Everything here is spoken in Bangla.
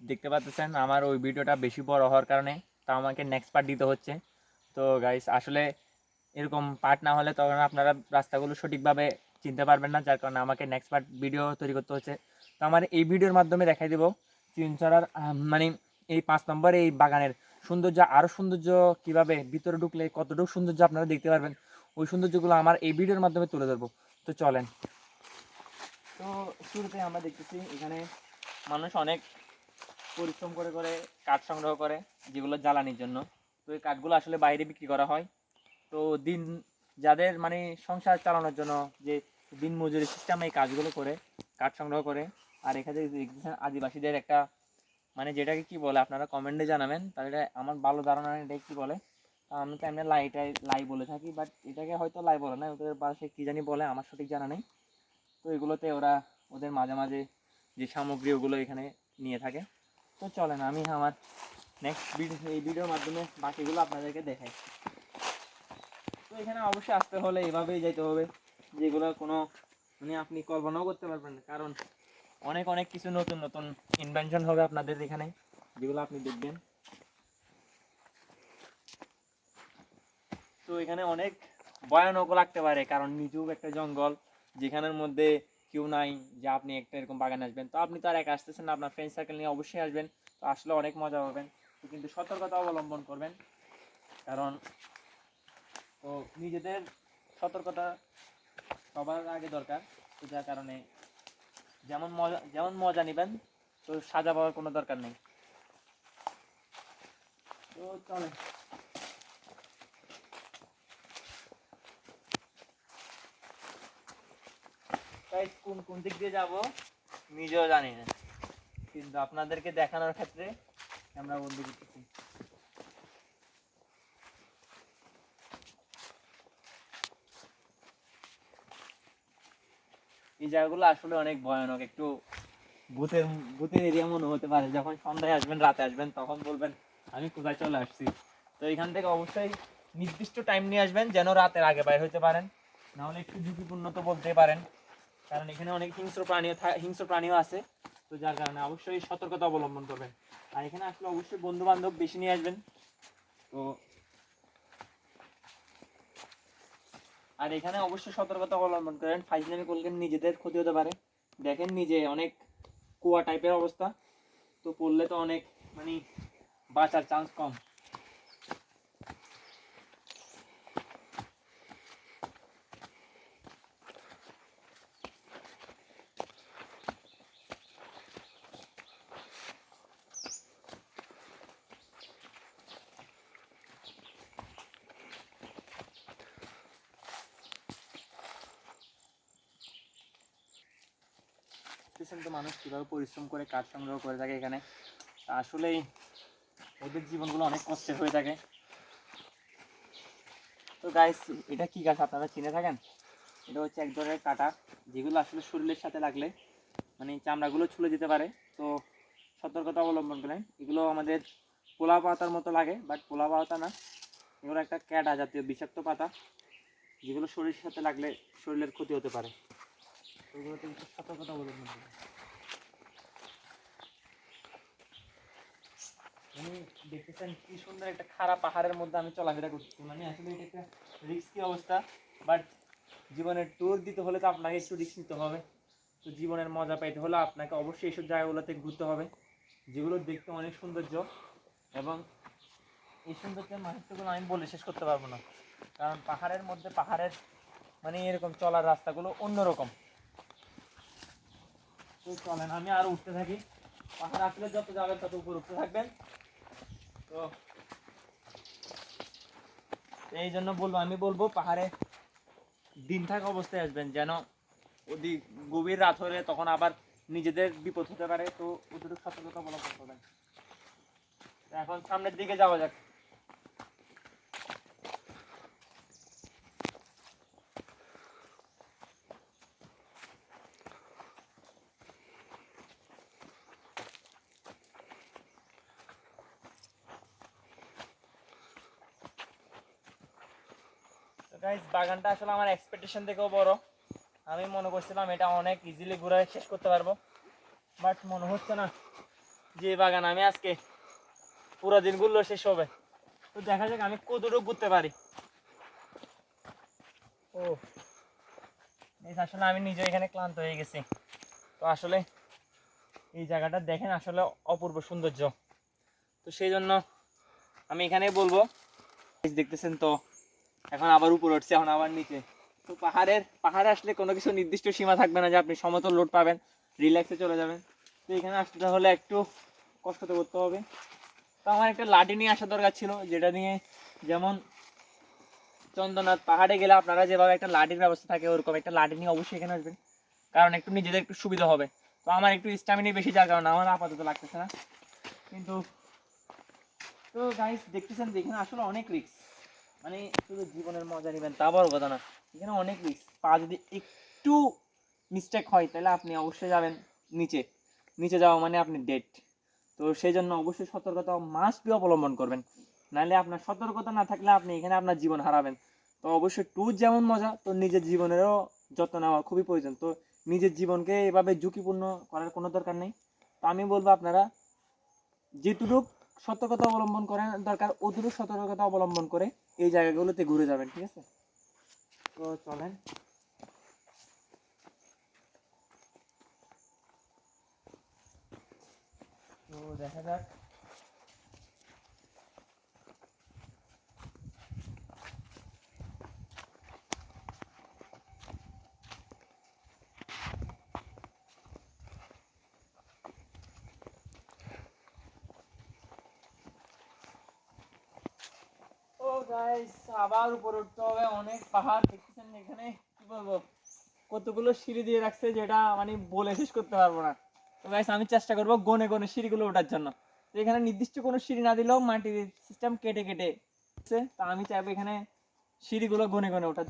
দেখতে পাচ্ছেন, আমার ওই ভিডিওটা বেশি বড় হওয়ার কারণে তা আমাকে নেক্সট পার্ট দিতে হচ্ছে। তো গাইস আসলে এরকম পার্ট না হলে তখন আপনারা রাস্তাগুলো সঠিকভাবে চিনতে পারবেন না, যার কারণে আমাকে নেক্সট পার্ট ভিডিও তৈরি করতে হচ্ছে। তো আমার এই ভিডিওর মাধ্যমে দেখাই দেবো চিনচড়ার মানে এই পাঁচ নম্বর এই বাগানের সৌন্দর্য আরও সৌন্দর্য কীভাবে ভিতরে ঢুকলে, কতটুকু সৌন্দর্য আপনারা দেখতে পারবেন, ওই সৌন্দর্যগুলো আমার এই ভিডিওর মাধ্যমে তুলে ধরবো। তো চলেন। তো শুরুতে আমরা দেখতেছি এখানে মানুষ অনেক পরিশ্রম করে করে কাঠ সংগ্রহ করে যেগুলো জ্বালানির জন্য। তো এই কাঠগুলো আসলে বাইরে বিক্রি করা হয়। তো দিন, যাদের মানে সংসার চালানোর জন্য যে দিন মজুরি সিস্টেমে এই কাজগুলো করে, কাঠ সংগ্রহ করে, আর এখানে আদিবাসীদের একটা মানে যেটাকে কি বলে আপনারা কমেন্টে জানাবেন, তাহলে আমার ভালো ধারণা নেই এটা কি বলে। আমি তো এমনি লাইটাই লাই বলে থাকি বাট এটাকে হয়তো লাই বলে না, ওদের পাশে কী জানি বলে, আমার সঠিক জানা নেই। তো এগুলোতে ওরা ওদের মাঝে মাঝে যে সামগ্রী ওগুলো এখানে নিয়ে থাকে। তো চলেন, আমি আমার নেক্সট ভিডিও এই ভিডিওর মাধ্যমে বাকিগুলো আপনাদেরকে দেখাই। তো এখানে অবশ্যই আসতে হলে এভাবেই যেতে হবে, যেগুলো কোনো মানে আপনি কল্পনাও করতে পারবেন না। কারণ অনেক অনেক কিছু নতুন নতুন ইনভেনশন হবে আপনাদের এখানে, যেগুলো আপনি দেখবেন। তো এখানে অনেক ভয়ানকও লাগতে পারে, কারণ নিজেও একটা জঙ্গল, যেখানের মধ্যে কেউ নাই যে আপনি একটা এরকম বাগানে আসবেন। তো আপনি তো আর একা আসতেছেন না, আপনার ফ্রেন্ড সার্কেল নিয়ে অবশ্যই আসবেন। তো আসলে অনেক মজা পাবেন। তো কিন্তু সতর্কতা অবলম্বন করবেন। কারণ তো নিজেদের সতর্কতা সবার আগে দরকার। তো যার কারণে যেমন মজা যেমন মজা নেবেন, তো সাজা পাওয়ার কোনো দরকার নেই। তো চলে তাই কোন কোন দিক দিয়ে যাব? নিজেও জানি না। কিন্তু আপনাদেরকে দেখানোর ক্ষেত্রে আমরা বন্ধু করতেছি। এই জায়গাগুলো আসলে অনেক ভয়ানক। একটু ভূতের ভূতের এরিয়া মনে হতে পারে। যখন সন্ধ্যায় আসবেন, রাতে আসবেন, তখন বলবেন, আমি কোথায় চলে আসছি? তো এখান থেকে অবশ্যই নির্দিষ্ট টাইম নিয়ে আসবেন, যেন রাতের আগে বাইর হতে পারেন। নাহলে একটু ঝুঁকিপূর্ণ তো বলতে পারেন। কারণ এখানে অনেক হিংস্র প্রাণীও হিংস্র প্রাণীও আছে। তো যার কারণে অবশ্যই সতর্কতা অবলম্বন করবেন। আর এখানে আসলে অবশ্যই বন্ধু বান্ধব বেশি নিয়ে আসবেন। তো আর এখানে অবশ্যই সতর্কতা অবলম্বন করেন। ফাইজলামি করলেন নিজেদের ক্ষতি হতে পারে। দেখেন নিজে অনেক কুয়া টাইপের অবস্থা। তো পড়লে তো অনেক মানে বাঁচার চান্স কম। দেখতেছেন তো মানুষ কীভাবে পরিশ্রম করে কাঠ সংগ্রহ করে থাকে এখানে। আসলেই ওদের জীবনগুলো অনেক কষ্টের হয়ে থাকে। তো গাইস এটা কি গাছ আপনারা চিনে থাকেন? এটা হচ্ছে এক ধরনের কাটা, যেগুলো আসলে শরীরের সাথে লাগলে মানে চামড়াগুলো ছুলে যেতে পারে। তো সতর্কতা অবলম্বন করেন। এগুলো আমাদের পোলা পাতার মতো লাগে বাট পোলা পাতা না। এগুলো একটা ক্যাটা জাতীয় বিষাক্ত পাতা, যেগুলো শরীরের সাথে লাগলে শরীরের ক্ষতি হতে পারে। তো এগুলোতে একটু সতর্কতা অবলম্বন করবেন মানে দেখতেছেন কি সুন্দর একটা খারাপ পাহাড়ের মধ্যে আমি চলাফেরা করছি। মানে আসলে এটা একটা রিস্কি অবস্থা বাট জীবনের ট্যুর দিতে হলে তো আপনাকে একটু রিস্ক নিতে হবে। তো জীবনের মজা পাইতে হলে আপনাকে অবশ্যই এইসব জায়গাগুলোতে ঘুরতে হবে, যেগুলো দেখতে অনেক সৌন্দর্য এবং এই সৌন্দর্যের মাহাত্মগুলো আমি বলে শেষ করতে পারব না। কারণ পাহাড়ের মধ্যে পাহাড়ের মানে এরকম চলার রাস্তাগুলো অন্যরকম। চলেন, আমি উঠতে থাকি। পাহাড় আসলে যত যাবেন তত উপর উঠতে থাকবেন। তো এই জন্য বলব, আমি বলব পাহাড়ে দিন থাকা অবস্থায় আসবেন, যেন ওদি গভীর রাত হলে তখন আবার নিজেদের বিপদ হতে পারে। তো অতটুকু সতর্কতা অবলম্বন করবেন এখন সামনের দিকে যাওয়া যাক। তো গাইস বাগানটা আসলে আমার এক্সপেকটেশন থেকেও বড়। আমি মনে করছিলাম এটা অনেক ইজিলি ঘুরে শেষ করতে পারব। বাট মনে হচ্ছে না যে বাগান আমি আজকে পুরো দিন ঘুরলো শেষ হবে। তো দেখা যাক আমি কতটুকু ঘুরতে পারি। ও আসলে আমি নিজে এখানে ক্লান্ত হয়ে গেছি। তো আসলে এই জায়গাটা দেখেন আসলে অপূর্ব সৌন্দর্য। তো সেই জন্য আমি এখানে বলব। দেখতেছেন তো এখন আবার উপরে উঠছে, এখন আবার নিচে। তো পাহাড়ের, পাহাড়ে আসলে কোনো কিছু নির্দিষ্ট সীমা থাকবে না যে আপনি সমতল লোড পাবেন রিল্যাক্সে চলে যাবেন। তো এখানে আসতে হলে একটু কষ্ট তো করতে হবে। তো আমার একটা লাঠি নিয়ে আসা দরকার ছিল, যেটা নিয়ে যেমন চন্দ্রনাথ পাহাড়ে গেলে আপনারা যেভাবে একটা লাঠির ব্যবস্থা থাকে, ওরকম একটা লাঠি নিয়ে অবশ্যই এখানে আসবেন। কারণ একটু নিজেদের একটু সুবিধা হবে। তো আমার একটু স্ট্যামিনি বেশি, যার কারণে আমার আপাতত লাগতেছে না। কিন্তু, তো গাইস দেখতেছেন এখানে আসলে অনেক রিস্ক মানে শুধু জীবনের মজা নেবেন, তা বড় কথা না। এখানে অনেক রিস্ক পা যদি একটু মিস্টেক হয়, তাহলে আপনি অবশ্যই যাবেন নিচে। নিচে যাওয়া মানে আপনি ডেট তো সেই জন্য অবশ্যই সতর্কতা মাস্ট বি অবলম্বন করবেন। নাহলে আপনার সতর্কতা না থাকলে আপনি এখানে আপনার জীবন হারাবেন। তো অবশ্যই ট্যুর যেমন মজা, তো নিজের জীবনেরও যত্ন নেওয়া খুবই প্রয়োজন। তো নিজের জীবনকে এভাবে ঝুঁকিপূর্ণ করার কোনো দরকার নেই। তো আমি বলব আপনারা, যেটুকু সতর্কতা অবলম্বন করেন দরকার, অতটুকু সতর্কতা অবলম্বন করে এই জায়গাগুলোতে ঘুরে যাবেন ঠিক আছে? তো চলেন। তো দেখা যাক। আবার উপরে উঠতে হবে, অনেক পাহাড় দেখতেছেন এখানে, কি বলব? কতগুলো সিঁড়ি দিয়ে রাখছে যেটা মানে বলে শেষ করতে পারব না। তো গাইস আমি চেষ্টা করব গনে গনে সিঁড়িগুলো ওঠার জন্য। তো এখানে নির্দিষ্ট কোনো সিঁড়ি না দিলেও মাটির সিস্টেম কেটে কেটে তা আমি চাইব এখানে সিঁড়িগুলো গনে গনে ওঠার